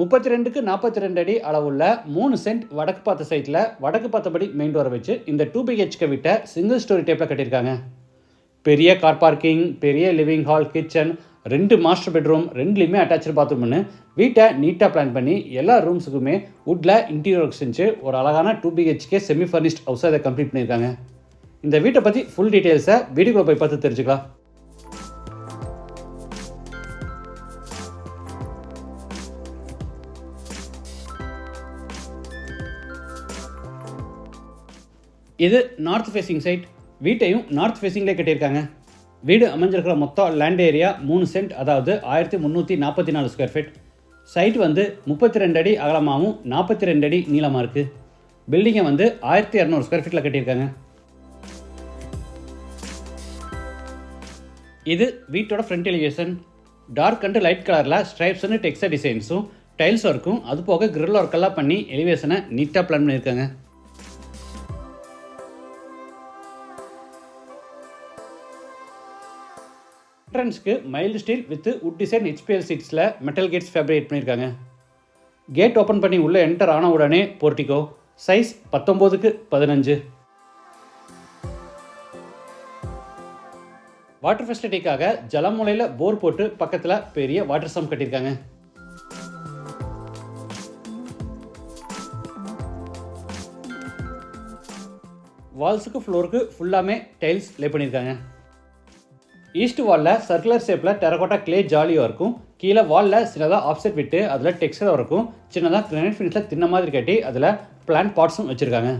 முப்பத்தி ரெண்டுக்கு நாற்பத்தி ரெண்டு அடி அளவுள்ள மூணு சென்ட் வடக்கு பார்த்த சைட்டில் வடக்கு பார்த்தபடி மெயின் டோரை வச்சு இந்த டூ பிஹெச்கே வீட்டை சிங்கிள் ஸ்டோரி டைப்பில் கட்டியிருக்காங்க. பெரிய கார் பார்க்கிங் பெரிய லிவிங் ஹால் கிச்சன் ரெண்டு மாஸ்டர் பெட்ரூம் ரெண்டுலேயுமே அட்டாச்சு பாத்ரூம்னு வீட்டை நீட்டாக பிளான் பண்ணி எல்லா ரூம்ஸுக்குமே வுட்டில் இன்டீரியர் ஒர்க் செஞ்சு ஒரு அழகான டூ பிஹெச்கே செமி ஃபர்னிஷ்ட் ஹவுஸாக இதை கம்ப்ளீட் பண்ணியிருக்காங்க. இந்த வீட்டை பற்றி ஃபுல் டீட்டெயில்ஸை வீடியோ போய் பார்த்து தெரிஞ்சுக்கலாம். இது நார்த் ஃபேஸிங் சைட் வீட்டையும் நார்த் ஃபேஸிங்லேயே கட்டியிருக்காங்க. வீடு அமைஞ்சிருக்கிற மொத்தம் லேண்ட் ஏரியா மூணு சென்ட் அதாவது ஆயிரத்தி முந்நூற்றி நாற்பத்தி நாலு ஸ்கொயர் ஃபீட் சைட் வந்து முப்பத்தி ரெண்டு அடி அகலமாகவும் நாற்பத்தி ரெண்டு அடி நீளமாக இருக்குது பில்டிங்கை வந்து ஆயிரத்தி இரநூறு ஸ்கொயர் ஃபீட்டில் கட்டியிருக்காங்க. இது வீட்டோட front elevation dark and light கலரில் ஸ்ட்ரைப்ஸ்னு டெக்ஸ்டர் டிசைன்ஸும் டைல்ஸ் ஒர்க்கும் அது போக கிரில் ஒர்க்கெல்லாம் பண்ணி எலிவேஷனை நீட்டாக பிளான் பண்ணியிருக்காங்க. என்ட்ரன்ஸ்க்கு mild steel with wood design HPL சீட்ஸில் metal gates fabricate பண்ணியிருக்காங்க. கேட் ஓப்பன் பண்ணி உள்ளே என்டர் ஆன உடனே போர்ட்டிகோ சைஸ் பத்தொம்போதுக்கு பதினஞ்சு. வாட்டர் ஃபெசிலிட்டிக்காக ஜலமுலையில் போர் போட்டு பக்கத்தில் பெரிய வாட்டர் சம் கட்டியிருக்காங்க. வால்ஸுக்கு ஃப்ளோருக்கு ஃபுல்லாமே டைல்ஸ் லே பண்ணியிருக்காங்க. ஈஸ்ட் வாலில் சர்க்குலர் ஷேப்பில் டெரகோட்டா கிளே ஜாலியாக இருக்கும். கீழே வாலில் சின்னதாக ஆப்செட் விட்டு அதில் டெக்ஸ்டர் இருக்கும். சின்னதாக கிரானைட் ஃபினிஷில் தின்ன மாதிரி கட்டி அதில் பிளான் பார்ட்ஸும் வச்சுருக்காங்க.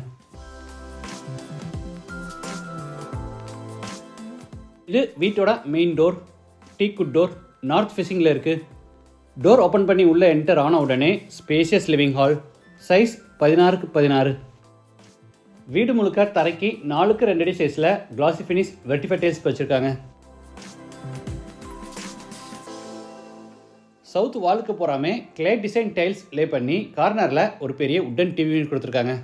இது வீட்டோட main door teak wood door north ஃபேஸிங்கில் இருக்குது டோர் ஓப்பன் பண்ணி உள்ளே என்டர் ஆன உடனே ஸ்பேசியஸ் லிவிங் ஹால் சைஸ் பதினாறுக்கு பதினாறு. வீடு முழுக்க தரைக்கு நாலுக்கு ரெண்டு அடி சைஸில் கிளாசி ஃபினிஷ் வெர்டிஃபை டைல்ஸ் வச்சுருக்காங்க. சவுத் வாலுக்கு போகாமே கிளே டிசைன் டைல்ஸ் லே பண்ணி கார்னரில் ஒரு பெரிய உட்டன் டிவி கொடுத்துருக்காங்க.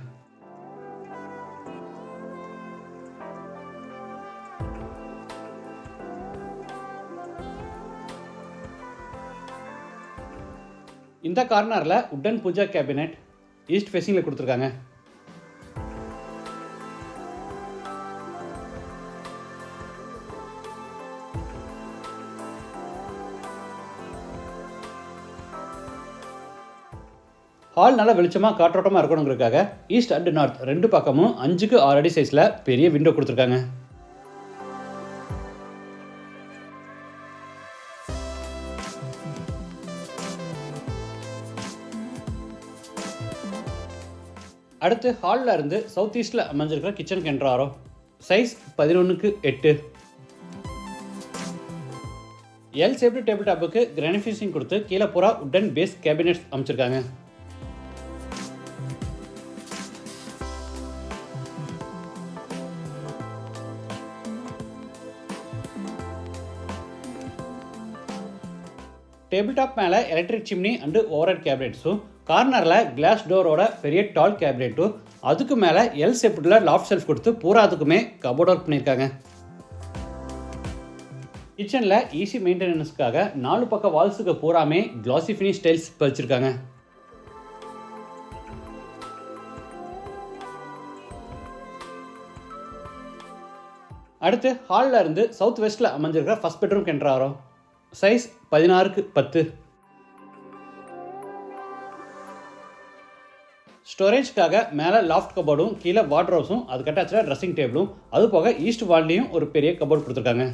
இந்த கார்னரில் உட்டன் பூஜா கேபினெட் ஈஸ்ட் ஃபேஸிங்கில் கொடுத்துருக்காங்க. ஹால் நல்லா வெளிச்சமாக காற்றோட்டமாக இருக்கணுங்கிறதுக்காக ஈஸ்ட் அண்ட் நார்த் ரெண்டு பக்கமும் அஞ்சுக்கு ஆறு அடி சைஸில் பெரிய விண்டோ கொடுத்துருக்காங்க. அடுத்து ஹாலில் இருந்து சவுத் ஈஸ்டில் அமைஞ்சிருக்கிற கிச்சன் கென்ட்ராரோ சைஸ் பதினொன்றுக்கு எட்டு. எல் சேஃப்டி டேபிள் டாப்புக்கு கிரானிஃபிஷிங் கொடுத்து கீழே பூரா உட்டன் பேஸ் கேபினெட்ஸ் அமைச்சிருக்காங்க. டேபிள் டாப் மேலே எலக்ட்ரிக் சிம்னி அண்டு ஓவரட் கேபினெட்ஸும் கார்னரில் கிளாஸ் டோரோட பெரிய டால் கேபினெட்டும் அதுக்கு மேலே எல் செப்டில் லாஃப்ட் செல்ஃப் கொடுத்து பூராத்துக்குமே கபோர்ட் ஒர்க் பண்ணியிருக்காங்க. கிச்சனில் ஈஸி மெயின்டெனன்ஸ்க்காக நாலு பக்கம் வால்ஸுக்கு பூராமே கிளாசி ஃபினிஷ் டைல்ஸ் வச்சுருக்காங்க அடுத்து ஹாலில் இருந்து சவுத் வெஸ்ட்டில் அமைஞ்சிருக்கிற ஃபஸ்ட் பெட்ரூம் கென்றாரோ சைஸ் பதினாறுக்கு பத்து. ஸ்டோரேஜ்க்காக மேலே லாஃப்ட் கபோர்டும் கீழே வாட்ரோஸும் அது கட்டாச்சில் ட்ரெஸ்ஸிங் டேபிளும் அது போக ஈஸ்ட் வால்லையும் ஒரு பெரிய கபோர்ட் கொடுத்துருக்காங்க.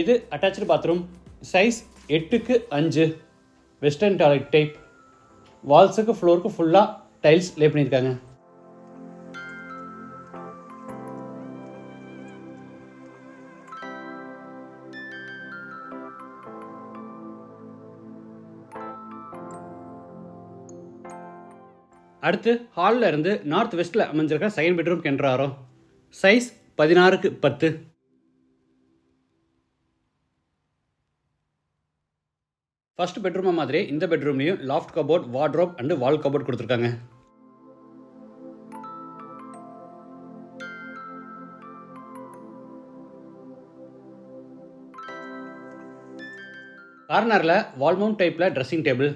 இது அட்டாச்சு பாத்ரூம் சைஸ் எட்டுக்கு அஞ்சு வெஸ்டர்ன் டாய்லெட் டைப். வால்ஸுக்கு ஃப்ளோருக்கு ஃபுல்லாக டைல்ஸ் லே பண்ணியிருக்காங்க. அடுத்து ஹாலில் இருந்து நார்த் வெஸ்ட்டில் அமைஞ்சிருக்க செகண்ட் பெட்ரூம் கென்றாரோ சைஸ் பதினாறுக்கு பத்து. ஃபர்ஸ்ட் பெட்ரூமை மாதிரி இந்த பெட்ரூம்லையும் loft cupboard wardrobe and wall cupboard கொடுத்துருக்காங்க. கார்னரில் வால்மவுண்ட் டைப்பில் ட்ரெஸ்ஸிங் டேபிள்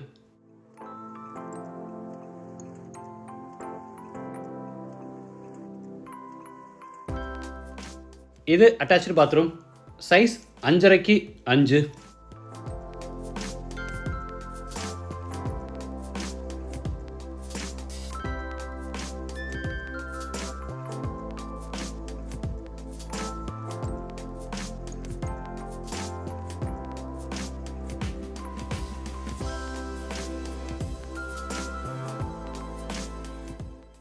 இது அட்டாச்சு பாத்ரூம் சைஸ் அஞ்சரைக்கு அஞ்சு.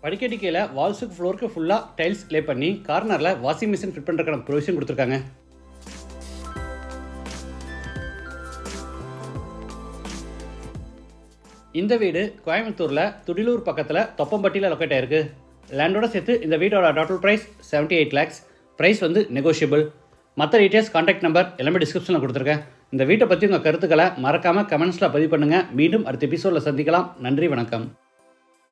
படிக்கடிக்கையில் வால்ஸுக்கு ஃப்ளோருக்கு ஃபுல்லாக டைல்ஸ் லே பண்ணி கார்னரில் வாஷிங் மிஷின் ஃபிட் பண்ணுறதுக்கான ப்ரொவிஷன் கொடுத்துருக்காங்க. இந்த வீடு கோயம்புத்தூரில் துடிலூர் பக்கத்தில் தொப்பம்பட்டியில் லொக்கேட் ஆயிருக்கு. லேண்டோட சேர்த்து இந்த வீடோட total price 78 eight lakhs price வந்து நெகோஷியபிள் மற்ற டீட்டெயில்ஸ் காண்டாக்ட் நம்பர் எல்லாமே டிஸ்கிரிப்ஷனில் கொடுத்துருக்கேன். இந்த வீட்டை பற்றி உங்கள் கருத்துக்களை மறக்காமல் கமெண்ட்ஸில் பதிவு பண்ணுங்கள் மீண்டும் அடுத்த எபிசோடில் சந்திக்கலாம். நன்றி வணக்கம்.